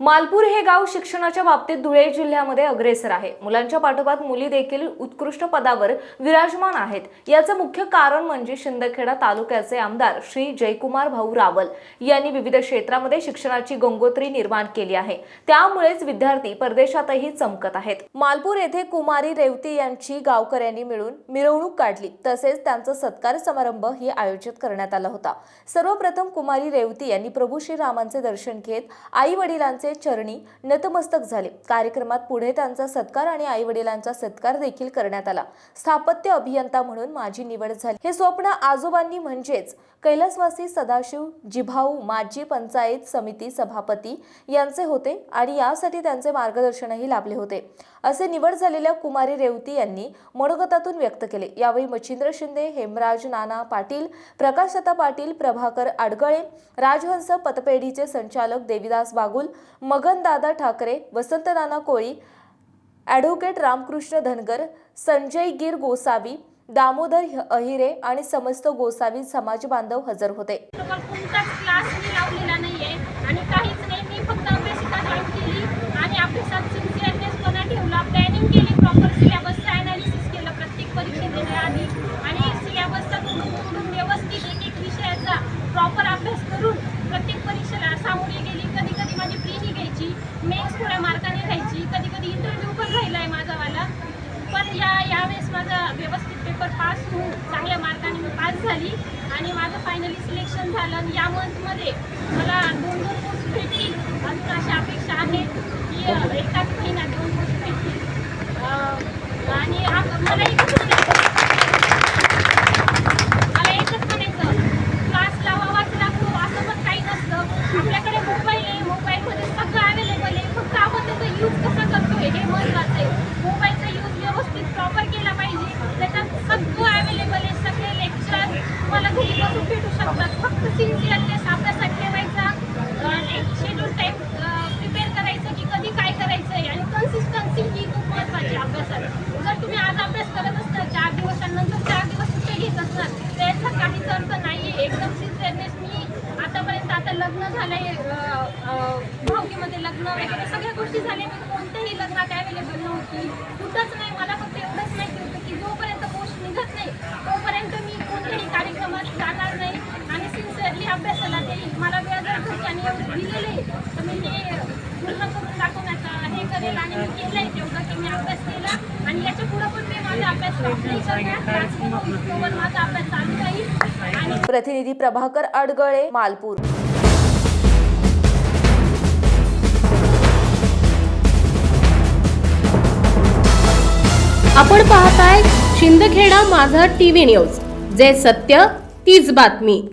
मालपूर हे गाव शिक्षणाच्या बाबतीत धुळे जिल्ह्यामध्ये अग्रेसर आहे. मुलांच्या पाठोपाठ मुली देखील उत्कृष्ट पदावर विराजमान आहेत. याचं मुख्य कारण म्हणजे शिंदखेडा तालुक्याचे आमदार श्री जयकुमार भाऊ रावल यांनी विविध क्षेत्रामध्ये शिक्षणाची गंगोत्री निर्माण केली आहे. त्यामुळेच विद्यार्थी परदेशातही चमकत आहेत. मालपूर येथे कुमारी रेवती यांची गावकऱ्यांनी मिळून मिरवणूक काढली. तसेच त्यांचा सत्कार समारंभ ही आयोजित करण्यात आला होता. सर्वप्रथम कुमारी रेवती यांनी प्रभू श्रीरामांचे दर्शन घेत आई वडिलांचे त्यांचे चरणी नतमस्तक झाले. कार्यक्रमात पुढे त्यांचा सत्कार आणि आई वडिलांचा सत्कार देखील करण्यात आला. स्थापत्य अभियंता म्हणून माझी निवड झाली. हे स्वप्न आजोबांनी म्हणजेच कैलासवासी सदाशिव जिभाऊ माजी पंचायत समिती सभापती यांचे होते आणि यासाठी त्यांचे मार्गदर्शनही लाभले होते. असे निवड झालेल्या कुमारी रेवती यांनी मनोगतातून व्यक्त केले. यावेळी मच्छिंद्र शिंदे हेमराज नाना पाटील प्रकाशता पाटील प्रभाकर आडगळे राजहंस पतपेढीचे संचालक देविदास बागुल मगनदादा ठाकरे वसंतनाना कोळी ॲडव्होकेट रामकृष्ण धनगर संजय गिर गोसावी दामोदर अहिरे आणि समस्त गोसावी समाज बांधव हजर होते. क्लास लावलेला नाहीये आणि काही या यावेळेस माझा व्यवस्थित पेपर पास होऊन चांगल्या मार्काने मी पास झाली आणि माझं फायनली सिलेक्शन झालं आणि या मंथमध्ये मला दोन दोन पोस्ट भेटतील. अजून अशा अपेक्षा आहेत की एका सुट्टे त्याचा काहीच अर्थ नाही आहे एकदम सिन्सिअरनेस मी आतापर्यंत आता लग्न झालंय भावकीमध्ये लग्न वगैरे सगळ्या गोष्टी झाल्या. मी कोणत्याही लग्नात अवेलेबल नव्हती. कुठंच नाही. मला फक्त एवढंच माहिती होतं की जोपर्यंत पोस्ट निघत नाही तोपर्यंत मी कोणत्याही कार्यक्रमात जाणार नाही. आणि सिन्सिअरली अभ्यासाला ते मला वेळ जर घरच्यांनी एवढं दिलेले तर मी हे पूर्ण करून दाखवण्याचा हे करेल आणि मी केलंय तेवढं की मी अभ्यास केला. आणि याच्या पुढं पण मी प्रतिनिधी प्रभाकर अडगळे मालपूर. आपण पाहताय शिंदखेडा माझा टीव्ही न्यूज. जे सत्य तीच बातमी.